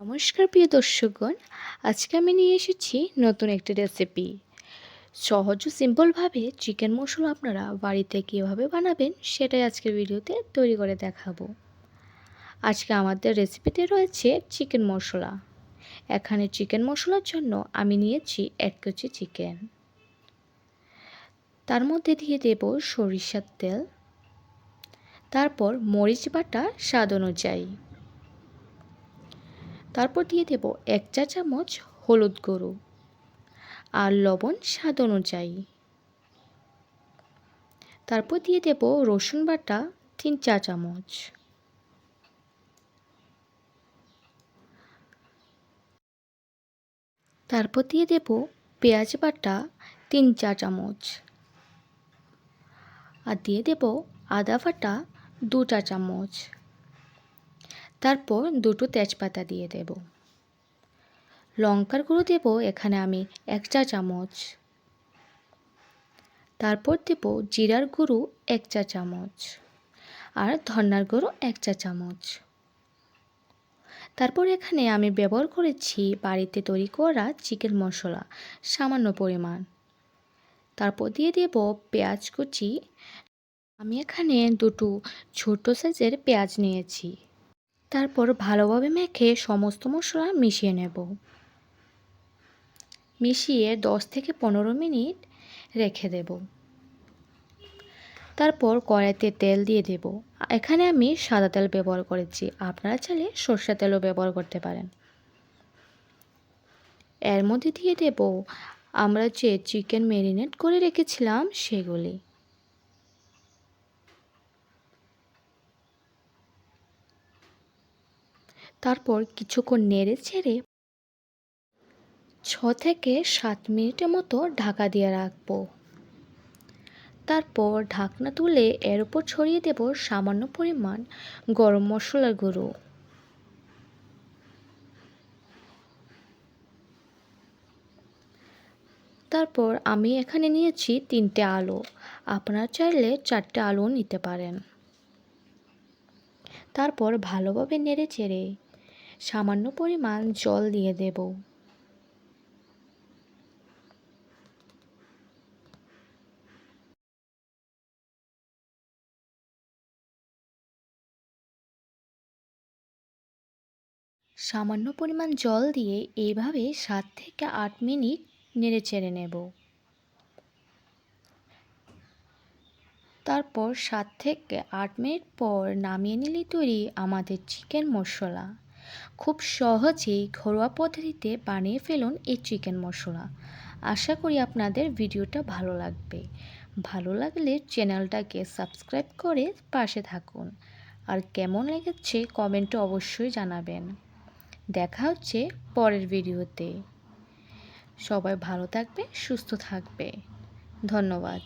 নমস্কার প্রিয় দর্শকগণ, আজকে আমি নিয়ে এসেছি নতুন একটি রেসিপি সহজ ও সিম্পলভাবে চিকেন মশলা আপনারা বাড়িতে কীভাবে বানাবেন সেটাই আজকের ভিডিওতে তৈরি করে দেখাবো। আজকে আমাদের রেসিপিতে রয়েছে চিকেন মশলা। এখানে চিকেন মশলার জন্য আমি নিয়েছি এক কেজি চিকেন তার মধ্যে দিয়ে দেব সরিষার তেল। তারপর মরিচ বাটা স্বাদ অনুযায়ী। তারপর দিয়ে দেব এক চা চামচ হলুদ গুঁড়ো আর লবণ স্বাদ অনুযায়ী। তারপর দিয়ে দেব রসুন বাটা তিন চা চামচ। তারপর দিয়ে দেব পেঁয়াজ বাটা তিন চা চামচ। আর দিয়ে দেব আদা বাটা দু চা চামচ। তারপর দুটো তেজপাতা দিয়ে দেব। লঙ্কার গুঁড়ো দেব, এখানে আমি এক চা চামচ। তারপর দেব জিরার গুঁড়ো এক চা চামচ আর ধন্নার গুঁড়ো এক চা চামচ। তারপর এখানে আমি ব্যবহার করেছি বাড়িতে তৈরি করা চিকেন মশলা, সামান্য পরিমাণ। তারপর দিয়ে দেব পেঁয়াজ কুচি। আমি এখানে দুটো ছোট সাইজের পেঁয়াজ নিয়েছি। তারপর ভালোভাবে মেখে সমস্ত মশলা মিশিয়ে নেব। মিশিয়ে দশ থেকে পনেরো মিনিট রেখে দেব। তারপর কড়াইতে তেল দিয়ে দেব। এখানে আমি সাদা তেল ব্যবহার করেছি। আপনারা চাইলে সর্ষে তেলও ব্যবহার করতে পারেন। এর মধ্যে দিয়ে দেব। আমরা যে চিকেন ম্যারিনেট করে রেখেছিলাম সেগুলি। তারপর কিছুক্ষণ নেড়ে ছেড়ে ছ থেকে সাত মিনিটের মতো ঢাকা দিয়ে রাখব। তারপর ঢাকনা তুলে এর উপর ছড়িয়ে দেব সামান্য পরিমাণ গরম মশলার গুঁড়ো। তারপর আমি এখানে নিয়েছি তিনটে আলু। আপনারা চাইলে চারটে আলুও নিতে পারেন। তারপর ভালোভাবে নেড়ে চেড়ে সামান্য পরিমাণ জল দিয়ে দেব। সামান্য পরিমাণ জল দিয়ে এইভাবে সাত থেকে আট মিনিট নেড়ে চেড়ে নেব। তারপর সাত থেকে আট মিনিট পর নামিয়ে নিলে তৈরি আমাদের চিকেন মশলা। খুব সহজেই ঘরোয়া পদ্ধতিতে বানিয়ে ফেলুন এই চিকেন মশলা। আশা করি আপনাদের ভিডিওটা ভালো লাগবে। ভালো লাগলে চ্যানেলটাকে সাবস্ক্রাইব করে পাশে থাকুন। আর কেমন লেগেছে কমেন্টে অবশ্যই জানাবেন। দেখা হচ্ছে পরের ভিডিওতে। সবাই ভালো থাকবে, সুস্থ থাকবে। ধন্যবাদ।